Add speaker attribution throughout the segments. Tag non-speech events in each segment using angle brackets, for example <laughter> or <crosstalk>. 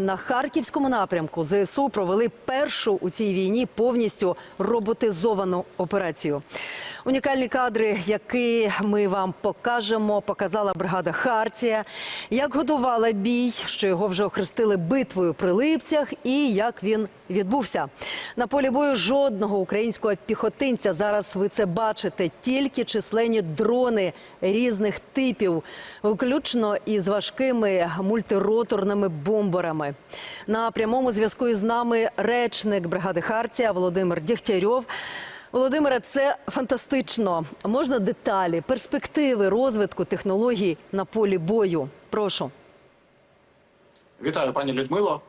Speaker 1: На харківському напрямку ЗСУ провели першу у цій війні повністю роботизовану операцію. Унікальні кадри, які ми вам покажемо, показала бригада Хартія, як готувала бій, що його вже охрестили битвою при липцях, і як він відбувся. На полі бою жодного українського піхотинця. Зараз ви це бачите. Тільки численні дрони різних типів, включно із важкими мультироторними бомберами. На прямому зв'язку із нами речник бригади Хартія Володимир Дігтярьов. Володимире, це фантастично. Можна деталі, перспективи розвитку технологій на полі бою. Прошу.
Speaker 2: Вітаю, пані Людмило.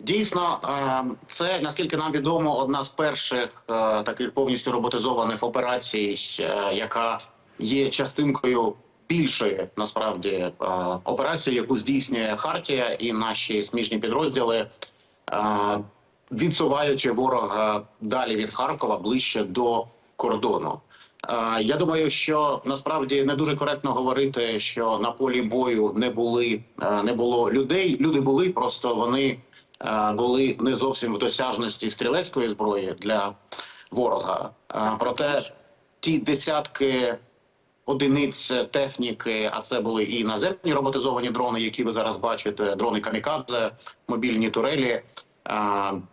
Speaker 2: Дійсно, е, це наскільки нам відомо, одна з перших е, таких повністю роботизованих операцій, е, яка є частинкою більшої насправді е, операції, яку здійснює Хартія і наші сміжні підрозділи, е, відсуваючи ворога далі від Харкова ближче до кордону. Е, Я думаю, що насправді не дуже коректно говорити, що на полі бою не були не було людей. Люди були, просто вони були не зовсім в досяжності стрілецької зброї для ворога. Проте ті десятки одиниць техніки, а це були і наземні роботизовані дрони, які ви зараз бачите, дрони камікадзе, мобільні турелі.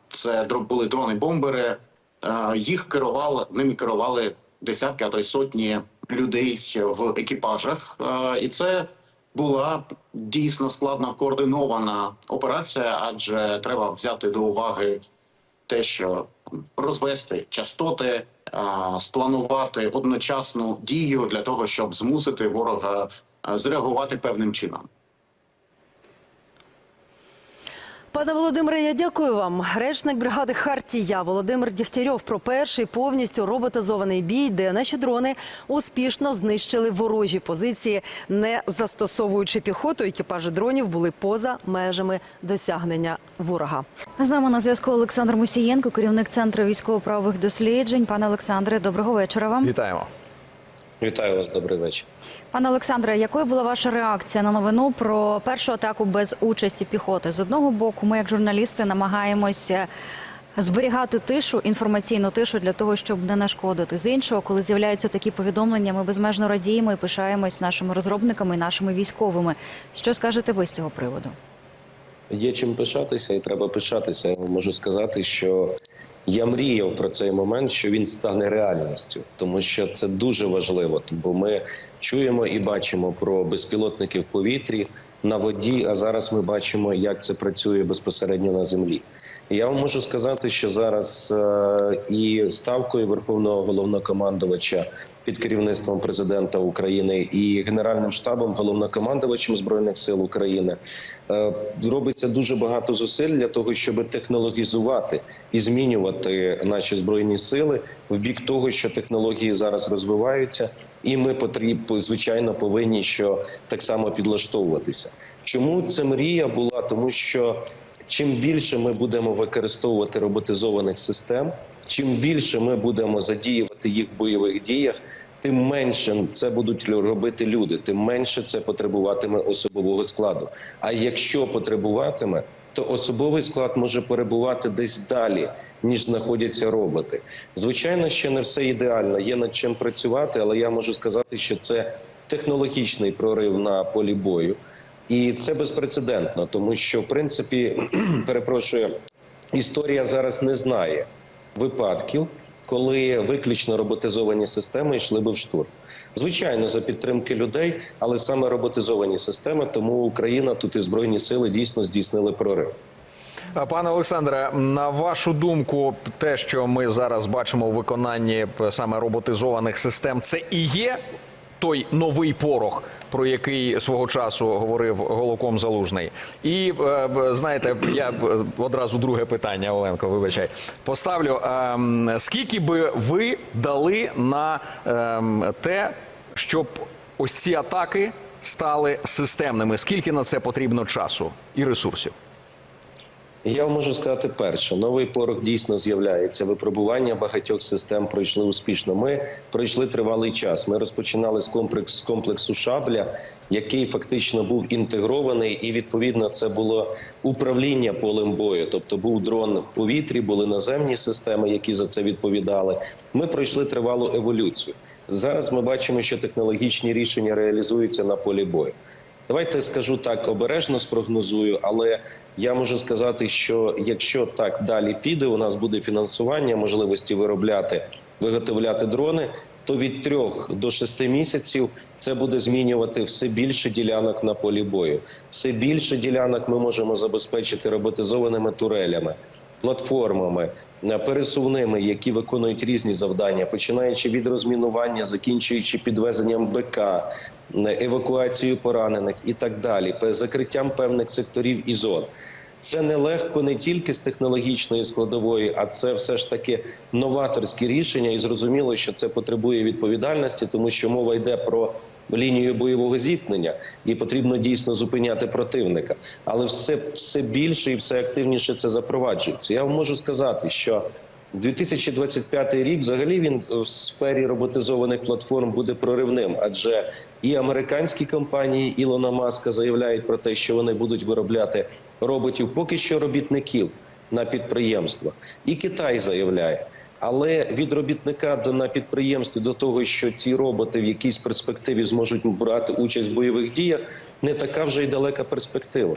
Speaker 2: Це були дрони-бомбери. Е, Їх керували ними керували десятки, а то й сотні людей в екіпажах. І це була дійсно складно координована операція, адже треба взяти до уваги те, що розвести частоти, спланувати одночасну дію для того, щоб змусити ворога зреагувати певним чином.
Speaker 1: Пане Володимире, я дякую вам. Речник бригади Хартія Володимир Дігтярьов про перший повністю роботизований бій, де наші дрони успішно знищили ворожі позиції, не застосовуючи піхоту. Екіпажі дронів були поза межами досягнення ворога.
Speaker 3: З нами на зв'язку Олександр Мусієнко, керівник центру військово-правових досліджень. Пане Олександре, доброго вечора вам.
Speaker 4: Вітаємо.
Speaker 5: Вітаю вас, добрий вечір.
Speaker 3: Пане Олександре, якою була ваша реакція на новину про першу атаку без участі піхоти? З одного боку, ми, як журналісти, намагаємося зберігати тишу, інформаційну тишу для того, щоб не нашкодити. З іншого, коли з'являються такі повідомлення, ми безмежно радіємо і пишаємось нашими розробниками і нашими військовими. Що скажете ви з цього приводу?
Speaker 5: Є чим пишатися, і треба пишатися. Я вам можу сказати, що я мріяв про цей момент, що він стане реальністю, тому що це дуже важливо. Бо ми чуємо і бачимо про безпілотники в повітрі на воді. А зараз ми бачимо, як це працює безпосередньо на землі. Я вам можу сказати, що зараз е, і ставкою верховного головнокомандувача під керівництвом президента України і генеральним штабом, головнокомандувачем збройних сил України е, зробиться дуже багато зусиль для того, щоб технологізувати і змінювати наші збройні сили в бік того, що технології зараз розвиваються, і ми потріб, звичайно повинні що так само підлаштовуватися. Чому це мрія була? Тому що чим більше ми будемо використовувати роботизованих систем, чим більше ми будемо задіювати їх в бойових діях, тим менше це будуть робити люди, тим менше це потребуватиме особового складу. А якщо потребуватиме, то особовий склад може перебувати десь далі, ніж знаходяться роботи. Звичайно, ще не все ідеально. Є над чим працювати, але я можу сказати, що це технологічний прорив на полі бою. І це безпрецедентно, тому що в принципі, <clears throat> перепрошую, історія зараз не знає випадків, коли виключно роботизовані системи йшли би в штурм. Звичайно, за підтримки людей, але саме роботизовані системи, тому Україна тут і збройні сили дійсно здійснили прорив.
Speaker 4: Пане Олександре, на вашу думку, те, що ми зараз бачимо у виконанні саме роботизованих систем, це і є той новий порох, про який свого часу говорив Голоком Залужний. І е, знаєте, я одразу друге питання, Оленко, вибачай, поставлю. Ем, Скільки би ви дали на ем, те, щоб ось ці атаки стали системними? Скільки на це потрібно часу і ресурсів?
Speaker 5: Я можу сказати перше, новий порох дійсно з'являється. Випробування багатьох систем пройшли успішно. Ми пройшли тривалий час. Ми розпочинали з комплекс комплексу шабля, який фактично був інтегрований, і відповідно це було управління полем бою. Тобто був дрон в повітрі, були наземні системи, які за це відповідали. Ми пройшли тривалу еволюцію. Зараз ми бачимо, що технологічні рішення реалізуються на полі бою. Давайте скажу так, обережно спрогнозую, але я можу сказати, що якщо так далі піде, у нас буде фінансування, можливості виробляти, виготовляти дрони, то від трьох до шести місяців це буде змінювати все більше ділянок на полі бою. Все більше ділянок ми можемо забезпечити роботизованими турелями, платформами, е, пересувними, які виконують різні завдання, починаючи від розмінування, закінчуючи підвезенням БК, е, евакуацією поранених і так далі, закриттям певних секторів і зон. Це нелегко не тільки з технологічної складової, а це все ж таки новаторські рішення, і зрозуміло, що це потребує відповідальності, тому що мова йде про лінію бойового зіткнення, і потрібно дійсно зупиняти противника. Але все, все більше і все активніше це запроваджується. Я вам можу сказати, що 2025 рік взагалі він в сфері роботизованих платформ буде проривним, адже і американські компанії Ілона Маска заявляють про те, що вони будуть виробляти роботів поки що робітників на підприємствах, і Китай заявляє. Але від робітника до на підприємстві до того, що ці роботи в якійсь перспективі зможуть брати участь в бойових діях, не така вже й далека перспектива.